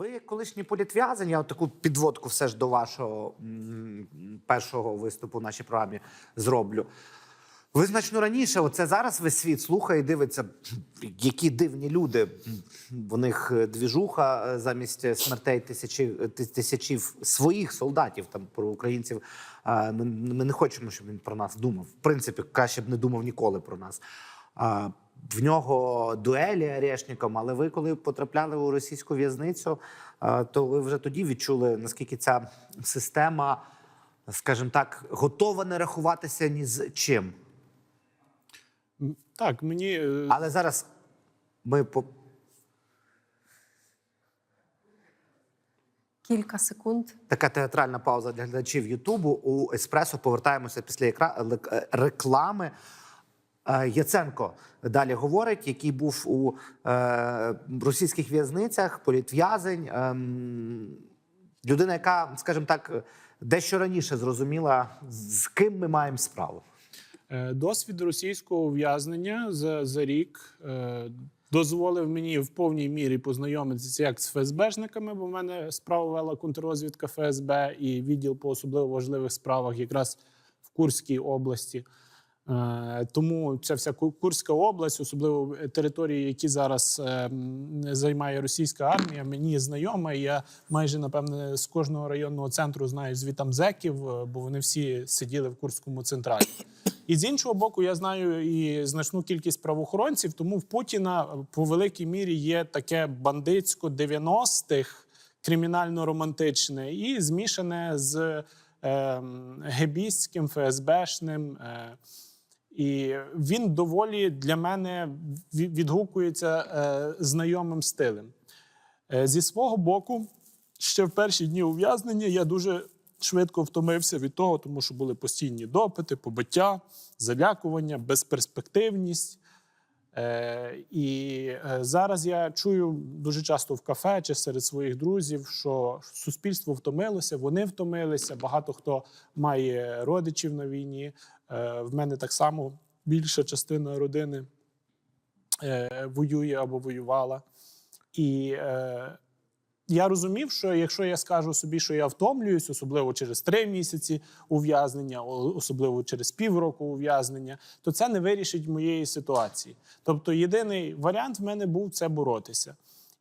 Ви як колишній політв'язень, я таку підводку все ж до вашого першого виступу в нашій програмі зроблю. Ви значно раніше, оце зараз весь світ слухає і дивиться, які дивні люди. В них е, двіжуха е, замість смертей тисячі, е, тисячів своїх солдатів там про українців. ми не хочемо, щоб він про нас думав. В принципі, краще б не думав ніколи про нас. В нього дуелі арешником, але ви, коли потрапляли у російську в'язницю, то ви вже тоді відчули, наскільки ця система, скажімо так, готова не рахуватися ні з чим. Так, мені е, Але зараз ми по Кілька секунд. така театральна пауза для глядачів Ютубу. У еспресо повертаємося після екра... е, реклами. Е, Яценко далі говорить, який був у е, російських в'язницях, політв'язень, ем, людина, яка, скажімо так, дещо раніше зрозуміла, з ким ми маємо справу. Е, Досвід російського ув'язнення за, за рік дозволив мені в повній мірі познайомитися як з ФСБшниками, бо в мене справа вела контррозвідка ФСБ і відділ по особливо важливих справах якраз в Курській області. Е, Тому ця вся Курська область, особливо території, які зараз е, займає російська армія, мені знайома. Я майже напевне з кожного районного центру знаю звітам зеків, е, бо вони всі сиділи в Курському централі. І з іншого боку, я знаю і значну кількість правоохоронців, тому в Путіна е, по великій мірі є таке бандитсько 90-х, кримінально-романтичне і змішане з е, гебістським, ФСБшним. Е, і він доволі для мене відгукується е, знайомим стилем. Е, зі свого боку, ще в перші дні ув'язнення я дуже швидко втомився від того, тому що були постійні допити, побиття, залякування, безперспективність. Е, і е, зараз я чую дуже часто в кафе чи серед своїх друзів, що суспільство втомилося, вони втомилися. Багато хто має родичів на війні. Е, в мене так само більша частина родини воює або воювала. І я розумів, що якщо я скажу собі, що я втомлююсь, особливо через три місяці ув'язнення, особливо через півроку ув'язнення, то це не вирішить моєї ситуації. Тобто, єдиний варіант в мене був це боротися.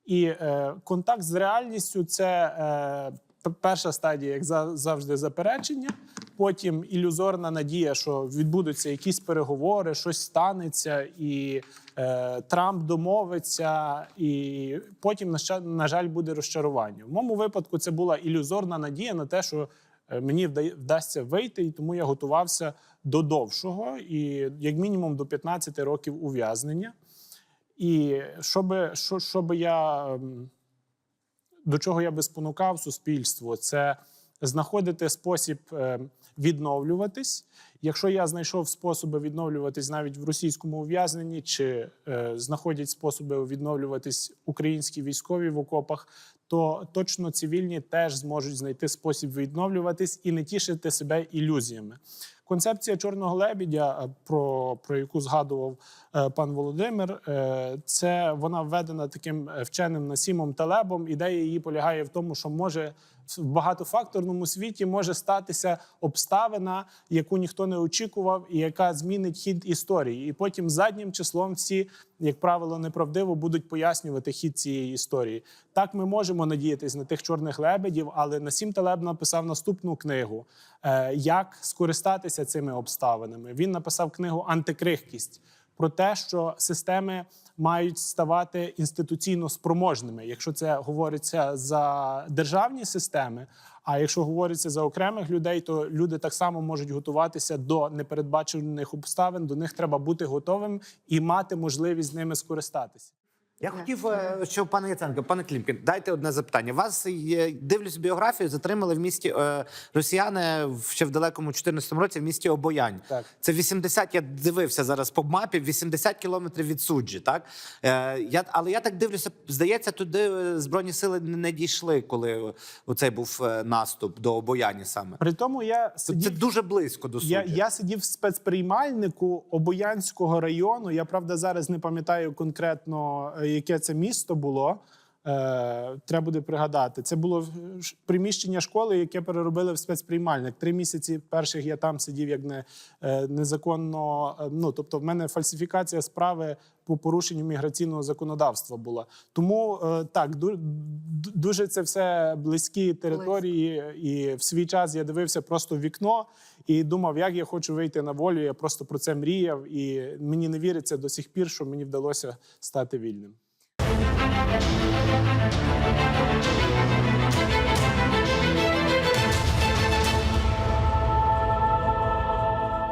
І е, контакт з реальністю це е, перша стадія, як завжди, заперечення. Потім ілюзорна надія, що відбудуться якісь переговори, щось станеться, і е, Трамп домовиться, і потім, на жаль, буде розчарування. В моєму випадку це була ілюзорна надія на те, що е, мені вдасться вийти, і тому я готувався до довшого, і як мінімум до 15 років ув'язнення. І щоб, що, щоб я ем, до чого я би спонукав суспільство, це знаходити спосіб е, відновлюватись. Якщо я знайшов способи відновлюватись навіть в російському ув'язненні, чи е, знаходять способи відновлюватись українські військові в окопах, то точно цивільні теж зможуть знайти спосіб відновлюватись і не тішити себе ілюзіями. Концепція чорного лебідя, е, про, про яку згадував е, пан Володимир, е, це вона введена таким вченим Насімом Талебом. Ідея її полягає в тому, що може в багатофакторному світі може статися обставина, яку ніхто не очікував, і яка змінить хід історії. І потім заднім числом всі, як правило, неправдиво будуть пояснювати хід цієї історії. Так ми можемо надіятись на тих чорних лебедів, але Насім Талеб написав наступну книгу: е, як скористатися цими обставинами. Він написав книгу Антикрихкість про те, що системи мають ставати інституційно спроможними, якщо це говориться за державні системи. А якщо говориться за окремих людей, то люди так само можуть готуватися до непередбачених обставин. До них треба бути готовим і мати можливість з ними скористатися. Я хотів, е, що пане Яценко, пане Клімкін, дайте одне запитання. Вас є, дивлюсь біографію, затримали в місті е, росіяни в- ще в далекому 14-му році в місті Обоянь. Так. Це 80, я дивився зараз по мапі, 80 кілометрів від суджі. Так е, я, але я так дивлюся, здається, туди е, збройні сили не дійшли, коли оцей був е, наступ до Обояні саме. При тому я Це, сидів це дуже близько до суджі. Я, я сидів в спецприймальнику Обоянського району. Я правда зараз не пам'ятаю конкретно, яке це місто було. Е, треба буде пригадати. Це було е, приміщення школи, яке переробили в спецприймальник. Три місяці перших я там сидів як не, е, незаконно. Ну тобто, в мене фальсифікація справи по порушенню міграційного законодавства була. Тому так ду- ду- дуже це все близькі території. І в свій час я дивився просто в вікно і думав, як я хочу вийти на волю. Я просто про це мріяв, і мені не віриться до сих пір, що мені вдалося стати вільним.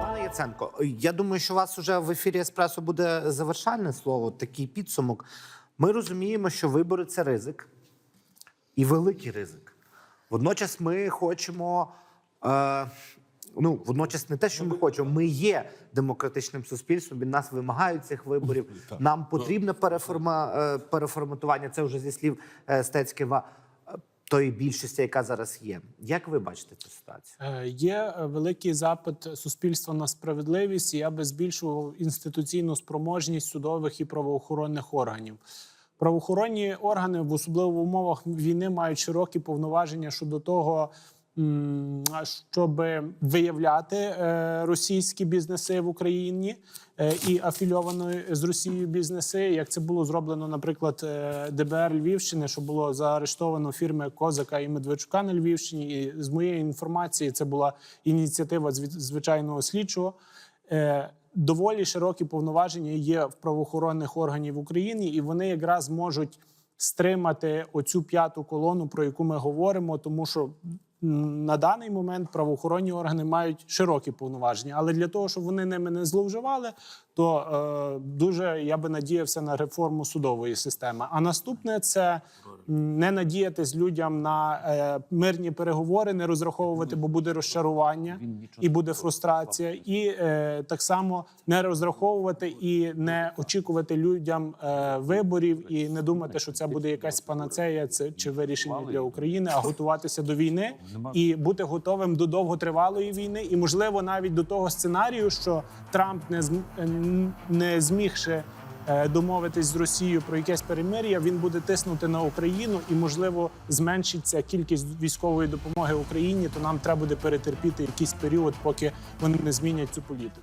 Пане Яценко, я думаю, що у вас вже в ефірі Еспресо буде завершальне слово, такий підсумок. Ми розуміємо, що вибори це ризик і великий ризик. Водночас ми хочемо. Е, ну, водночас не те, що ми хочемо. Ми є демократичним суспільством. Від нас вимагають цих виборів. Нам потрібне переформа, е, переформатування. Це вже зі слів е, Стецькива. е, Тої більшості, яка зараз є. Як ви бачите цю ситуацію? Е, Є великий запит суспільства на справедливість, і я би збільшував інституційну спроможність судових і правоохоронних органів. Правоохоронні органи, в особливо в умовах війни, мають широкі повноваження щодо того, щоб виявляти е, російські бізнеси в Україні е, і афільовані з Росією бізнеси, як це було зроблено, наприклад, е, ДБР Львівщини, що було заарештовано фірми Козака і Медведчука на Львівщині. І з моєї інформації це була ініціатива звичайного слідчого. Доволі широкі повноваження є в правоохоронних органів в Україні, і вони якраз можуть стримати оцю п'яту колону, про яку ми говоримо, тому що на даний момент правоохоронні органи мають широкі повноваження. Але для того, щоб вони ними не зловживали, то е, дуже я би надіявся на реформу судової системи. А наступне це не надіятись людям на е, мирні переговори, не розраховувати, бо буде розчарування і буде фрустрація, і е, так само не розраховувати і не очікувати людям е, виборів, і не думати, що це буде якась панацея, це чи вирішення для України, а готуватися до війни і бути готовим до довготривалої війни, і можливо навіть до того сценарію, що Трамп не зм- е, не змігши е, домовитись з Росією про якесь перемир'я, він буде тиснути на Україну і, можливо, зменшиться кількість військової допомоги Україні. То нам треба буде перетерпіти якийсь період, поки вони не змінять цю політику.